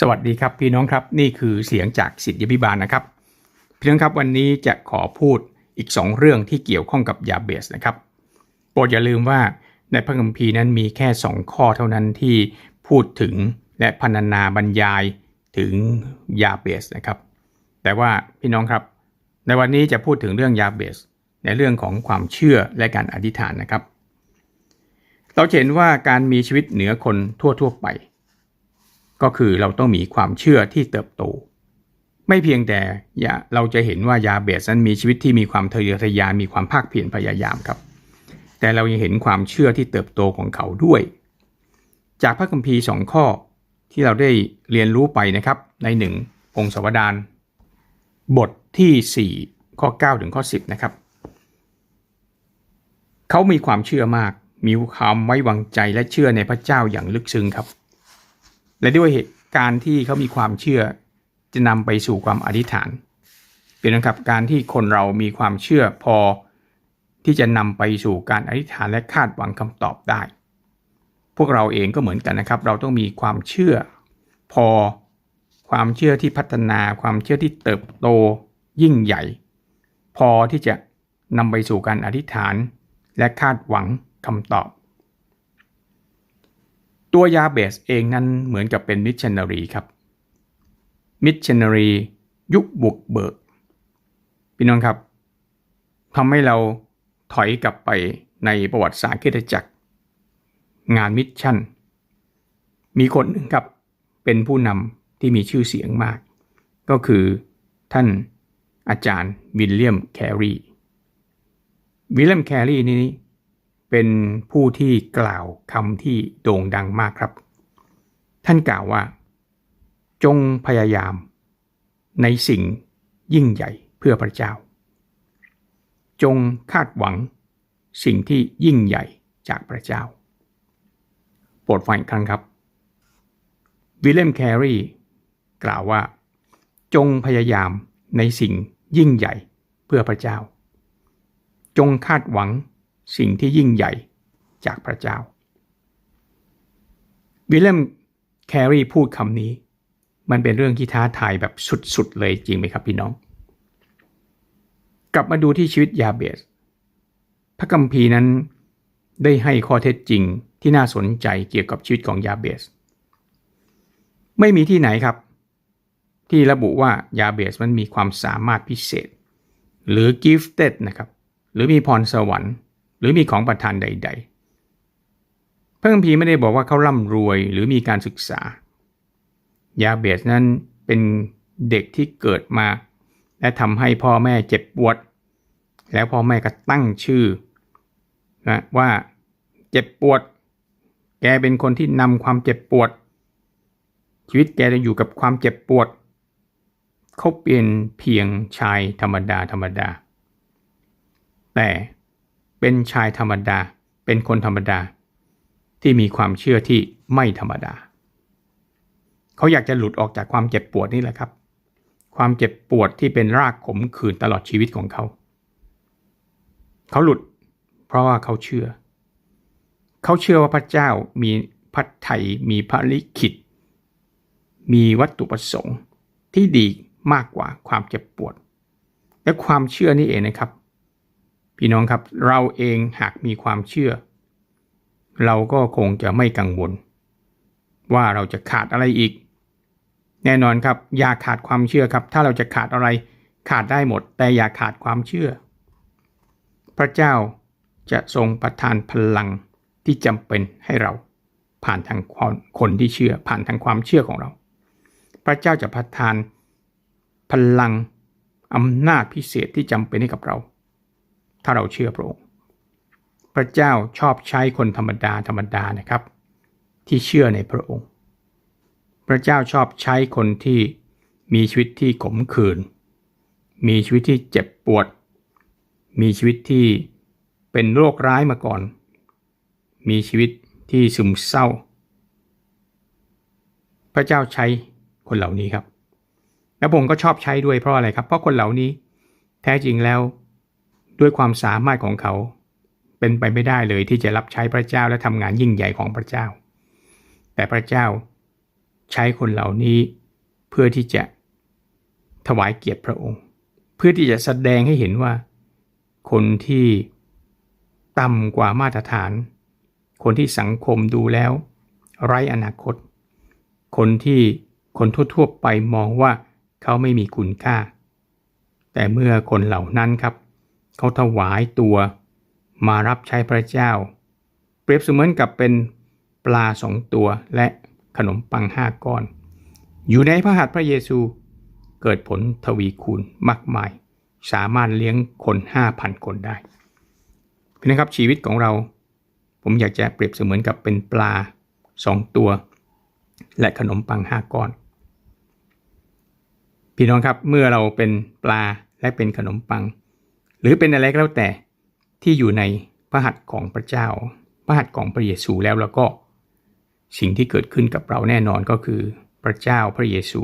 สวัสดีครับพี่น้องครับนี่คือเสียงจากสิทธิพิบาลนะครับพี่น้องครับวันนี้จะขอพูดอีก 2 เรื่องที่เกี่ยวข้องกับยาเบสนะครับโปรดอย่าลืมว่าในพระคัมภีร์นั้นมีแค่ 2 ข้อเท่านั้นที่พูดถึงและพรรณนาบรรยายถึงยาเบสนะครับ แต่ว่าพี่น้องครับ ในวันนี้จะพูดถึงเรื่องยาเบส ในเรื่องของความเชื่อและการอธิษฐานนะครับ เราเห็นว่าการมีชีวิตเหนือคนทั่วๆไป ก็คือเราต้องมีความเชื่อที่เติบโต ไม่เพียงแต่ยาเราจะเห็นว่ายาเบสนั้นมีชีวิตที่มีความทะเยอทะยานมีความภาคเพียรพยายามครับ แต่เรายังเห็นความเชื่อที่เติบโตของเขาด้วย จากพระคัมภีร์สองข้อที่เราได้เรียนรู้ไปนะครับในหนึ่งองค์สวดานบทที่ 4 ข้อ 9 ถึงข้อ 10 นะครับ เขามีความเชื่อมาก มีความไว้วางใจและเชื่อในพระเจ้าอย่างลึกซึ้งครับ และด้วยเหตุการ์ที่เขามีความเชื่อจะนำไปสู่ความอธิษฐานเป็นนะครับการที่คนเรามีความเชื่อพอที่จะนำไปสู่การอธิษฐานและคาดหวังคำตอบได้ พวกเราเองก็เหมือนกันนะครับ เราต้องมีความเชื่อ พอความเชื่อที่พัฒนาความเชื่อที่เติบโตยิ่งใหญ่ พอที่จะนำไปสู่การอธิษฐาน และคาดหวังคำตอบ ตัวยาเบสเองนั้นเหมือนกับเป็นมิชชันนารีครับ มิชชันนารียุคบุกเบิกพี่น้องครับทำให้เราถอยกลับไปในประวัติศาสตร์คริสตจักรงานมิชชั่น มีคนหนึ่งครับเป็นผู้นำที่มีชื่อเสียงมาก ก็คือท่านอาจารย์วิลเลียมแครีวิลเลียมแครีนี้ เป็นผู้ที่กล่าวคำที่โด่งดังมากครับ ท่านกล่าวว่า จงพยายามในสิ่งยิ่งใหญ่เพื่อพระเจ้า จงคาดหวังสิ่งที่ยิ่งใหญ่จากพระเจ้า โปรดฟังอีกครั้งครับ วิลเลมแครีกล่าวว่า จงพยายามในสิ่งยิ่งใหญ่เพื่อพระเจ้า จงคาดหวัง สิ่งที่ยิ่งใหญ่จากพระเจ้า วิลเลมแครีพูดคำนี้ มันเป็นเรื่องที่ท้าทายแบบสุดๆเลยจริงไหมครับพี่น้อง กลับมาดูที่ชีวิตยาเบส พระคัมภีร์นั้นได้ให้ข้อเท็จจริงที่น่าสนใจเกี่ยวกับชีวิตของยาเบส ไม่มีที่ไหนครับ ที่ระบุว่ายาเบสมันมีความสามารถพิเศษ หรือ gifted นะครับ หรือมีพรสวรรค์ หรือมีของประทานใด ๆ เพระคัมภีไม่ได้บอกว่าเขาร่ำรวยหรือมีการศึกษา ยาเบสนั้นเป็นเด็กที่เกิดมา และทำให้พ่อแม่เจ็บปวด แล้วพ่อแม่ก็ตั้งชื่อนะว่าเจ็บปวด แกเป็นคนที่นำความเจ็บปวด ชีวิตแกจะอยู่กับความเจ็บปวดเขาเป็นเพียงชายธรรมดาธรรมดา แต่ เป็นชายธรรมดา เป็นคนธรรมดา ที่มีความเชื่อที่ไม่ธรรมดา เขาอยากจะหลุดออกจากความเจ็บปวดนี่แหละครับ ความเจ็บปวดที่เป็นรากขมขื่นตลอดชีวิตของเขา เขาหลุด เพราะว่าเขาเชื่อ เขาเชื่อว่าพระเจ้ามีพระไทยมีพระลิขิต มีวัตถุประสงค์ที่ดีมากกว่าความเจ็บปวด และความเชื่อนี่เองนะครับ พี่น้องครับเราเองหากมีความเชื่อ เราก็คงจะไม่กังวล ว่าเราจะขาดอะไรอีก แน่นอนครับ อย่าขาดความเชื่อครับ ถ้าเราจะขาดอะไรขาดได้หมด แต่อย่าขาดความเชื่อ พระเจ้าจะทรงประทานพลังที่จำเป็นให้เราผ่านทางคนที่เชื่อ ผ่านทางความเชื่อของเรา พระเจ้าจะประทานพลังอำนาจพิเศษที่จำเป็นให้กับเรา ถ้าเราเชื่อพระองค์ พระเจ้าชอบใช้คนธรรมดาธรรมดานะครับ ที่เชื่อในพระองค์ พระเจ้าชอบใช้คนที่มีชีวิตที่ขมขื่นมีชีวิตที่เจ็บปวด มีชีวิตที่เป็นโรคร้ายมาก่อน มีชีวิตที่ซึมเศร้า พระเจ้าใช้คนเหล่านี้ครับ แล้วผมก็ชอบใช้ด้วยเพราะอะไรครับ เพราะคนเหล่านี้แท้จริงแล้ว ด้วยความสามารถของเขา เป็นไปไม่ได้เลยที่จะรับใช้พระเจ้าและทำงานยิ่งใหญ่ของพระเจ้า แต่พระเจ้าใช้คนเหล่านี้เพื่อที่จะถวายเกียรติพระองค์ เพื่อที่จะแสดงให้เห็นว่า คนที่ต่ำกว่ามาตรฐาน คนที่สังคมดูแล้ว ไร้อนาคต คนที่คนทั่วๆไปมองว่าเขาไม่มีคุณค่า แต่เมื่อคนเหล่านั้นครับ เขาถวายตัวมารับใช้พระเจ้า เปรียบเสมือนกับเป็นปลาสองตัวและขนมปังห้าก้อน อยู่ในพระหัตถ์พระเยซูเกิดผลทวีคูณมากมาย สามารถเลี้ยงคนห้าพันคนได้พี่นะครับชีวิตของเรา ผมอยากจะเปรียบเสมือนกับเป็นปลาสองตัว และขนมปังห้าก้อน พี่น้องครับเมื่อเราเป็นปลาและเป็นขนมปัง หรือเป็นอะไรก็แล้วแต่ที่อยู่ในพระหัตถ์ของพระเจ้า พระหัตถ์ของพระเยซูแล้วแล้วก็ สิ่งที่เกิดขึ้นกับเราแน่นอนก็คือ พระเจ้าพระเยซู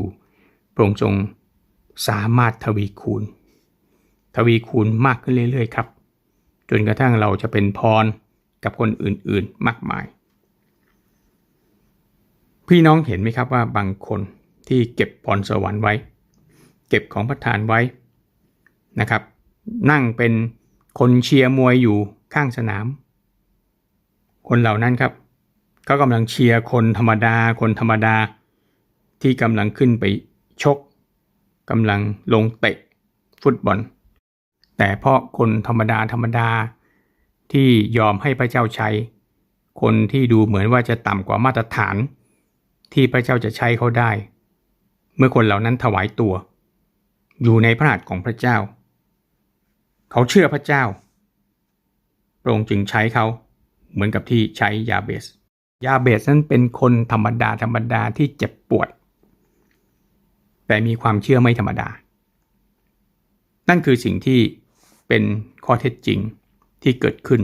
พระองค์ทรงสามารถทวีคูณ ทวีคูณมากขึ้นเรื่อย ๆ ครับ จนกระทั่งเราจะเป็นพรกับคนอื่นๆมากมาย พี่น้องเห็นไหมครับว่าบางคนที่เก็บพรสวรรค์ไว้ เก็บของประทานไว้นะครับ นั่งเป็นคนเชียร์มวยอยู่ข้างสนาม คนเหล่านั้นครับเขากำลังเชียร์คนธรรมดา คนธรรมดา ที่กำลังขึ้นไปชกกำลังลงเตะฟุตบอล แต่เพราะคนธรรมดาธรรมดา ที่ยอมให้พระเจ้าใช้ คนที่ดูเหมือนว่าจะต่ำกว่ามาตรฐาน ที่พระเจ้าจะใช้เขาได้ เมื่อคนเหล่านั้นถวายตัว อยู่ในพระหัตถ์ของพระเจ้า เขาเชื่อพระเจ้าพระองค์จึงใช้เขาเหมือนกับที่ใช้ยาเบส ยาเบสนั้นเป็นคนธรรมดาธรรมดาที่เจ็บปวด แต่มีความเชื่อไม่ธรรมดา นั่นคือสิ่งที่เป็นข้อเท็จจริงที่เกิดขึ้น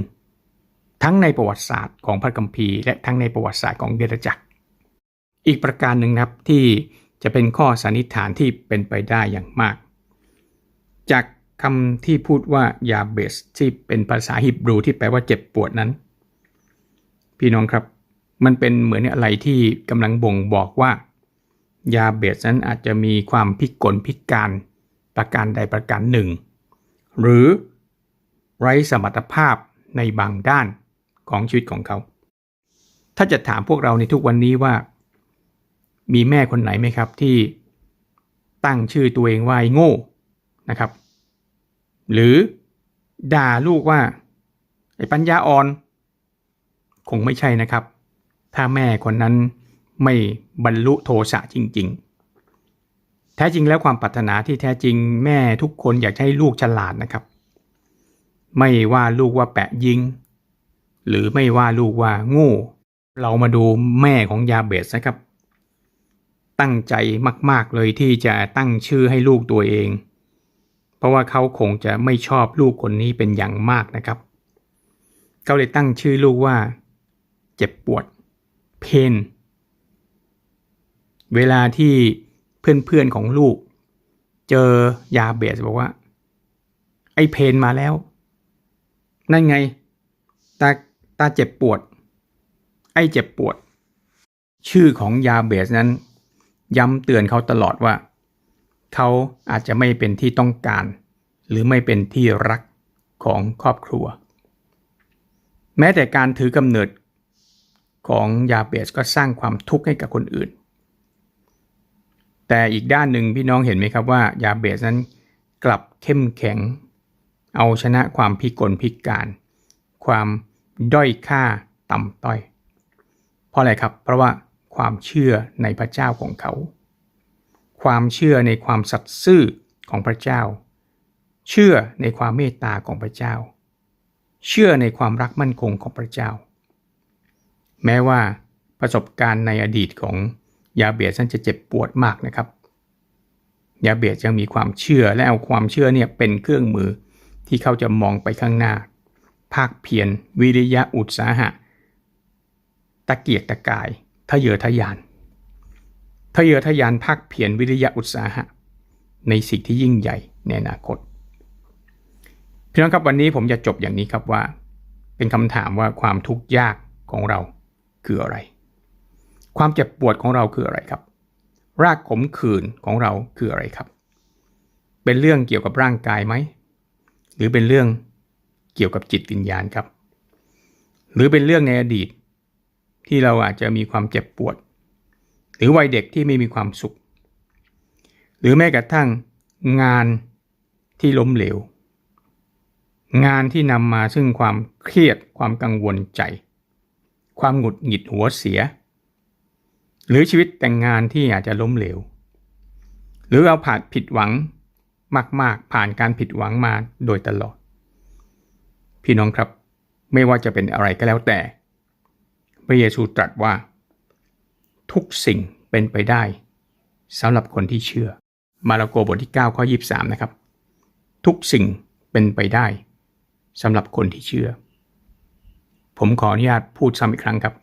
ทั้งในประวัติศาสตร์ของพระคัมภีร์และทั้งในประวัติศาสตร์ของเดรจักร อีกประการหนึ่งนะครับที่จะเป็นข้อสันนิษฐานที่เป็นไปได้อย่างมาก จาก คำที่พูดว่ายาเบสที่เป็นภาษาฮิบรูที่แปลว่าเจ็บปวดนั้น พี่น้องครับ มันเป็นเหมือนอะไรที่กำลังบ่งบอกว่า ยาเบสนั้นอาจจะมีความพิกลพิการประการใดประการหนึ่ง หรือไร้สมรรถภาพในบางด้านของชีวิตของเขา ถ้าจะถามพวกเราในทุกวันนี้ว่า มีแม่คนไหนไหมครับที่ตั้งชื่อตัวเองว่าไอ้โง่นะครับ หรือด่าลูกว่า ไอ้ปัญญาอ่อน คงไม่ใช่นะครับ ถ้าแม่คนนั้นไม่บรรลุโทสะจริง ๆ แท้จริงแล้วความปรารถนาที่แท้จริงแม่ทุกคนอยากให้ลูกฉลาดนะครับ ไม่ว่าลูกว่าแปะยิง หรือไม่ว่าลูกว่าโง่ เรามาดูแม่ของยาเบสนะครับ ตั้งใจมาก ๆ เลยที่จะตั้งชื่อให้ลูกตัวเอง ราะว่าเขาคงจะไม่ชอบลูกคนนี้เป็นอย่างมากนะครับ เขาเลยตั้งชื่อลูกว่า เจ็บปวด เพน เวลาที่เพื่อนๆของลูก เจอยาเบสบอกว่า ไอ้เพนมาแล้ว นั่นไง ตาตาเจ็บปวด ไอ้เจ็บปวด ชื่อของยาเบสนั้น ย้ำเตือนเขาตลอดว่า เขาอาจจะไม่เป็นที่ต้องการ หรือไม่เป็นที่รักของครอบครัว แม้แต่การถือกำเนิดของยาเบสก็สร้างความทุกข์ให้กับคนอื่น แต่อีกด้านหนึ่งพี่น้องเห็นไหมครับว่ายาเบสนั้นกลับเข้มแข็ง เอาชนะความพิกลพิการ ความด้อยค่าต่ำต้อย เพราะอะไรครับ เพราะว่าความเชื่อในพระเจ้าของเขา ความเชื่อในความสัตย์ซื่อของพระเจ้า เชื่อในความเมตตาของพระเจ้า เชื่อในความรักมั่นคงของพระเจ้า แม้ว่าประสบการณ์ในอดีตของยาเบียนั้นจะเจ็บปวดมากนะครับ ยาเบียยังมีความเชื่อและเอาความเชื่อเนี่ยเป็นเครื่องมือที่เขาจะมองไปข้างหน้า ภาคเพียรวิริยะอุตสาหะ ตะเกียกตะกายทะเยอทะยาน ทะเยอทะยานภาคเพียรวิริยะอุตสาหะ ในสิ่งที่ยิ่งใหญ่ในอนาคตพี่น้องครับวันนี้ผมจะจบอย่างนี้ครับว่า เป็นคำถามว่าความทุกข์ยากของเราคืออะไร ความเจ็บปวดของเราคืออะไรครับ รากขมขื่นของเราคืออะไรครับ เป็นเรื่องเกี่ยวกับร่างกายไหมหรือเป็นเรื่องเกี่ยวกับจิตวิญญาณครับ หรือเป็นเรื่องในอดีต ที่เราอาจจะมีความเจ็บปวด หรือวัยเด็กที่ไม่มีความสุข หรือแม้กระทั่งงานที่ล้มเหลว งานที่นำมาซึ่งความเครียดความกังวลใจ ความหงุดหงิดหัวเสีย หรือชีวิตแต่งงานที่อาจจะล้มเหลว หรือเราผ่านผิดหวังมาก ๆ ผ่านการผิดหวังมาโดยตลอด พี่น้องครับ ไม่ว่าจะเป็นอะไรก็แล้วแต่ พระเยซูตรัสว่า ทุกสิ่งเป็นไปได้สำหรับคนที่เชื่อ มาระโกบทที่ 9 ข้อ 23 นะครับ ทุกสิ่งเป็นไปได้สำหรับคนที่เชื่อ ผมขออนุญาตพูดซ้ำอีกครั้งครับ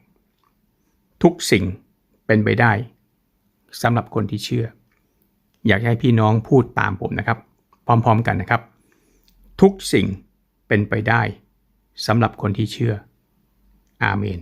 ทุกสิ่งเป็นไปได้สำหรับคนที่เชื่อ อยากให้พี่น้องพูดตามผมนะครับ พร้อมๆกันนะครับ ทุกสิ่งเป็นไปได้สำหรับคนที่เชื่อ อาเมน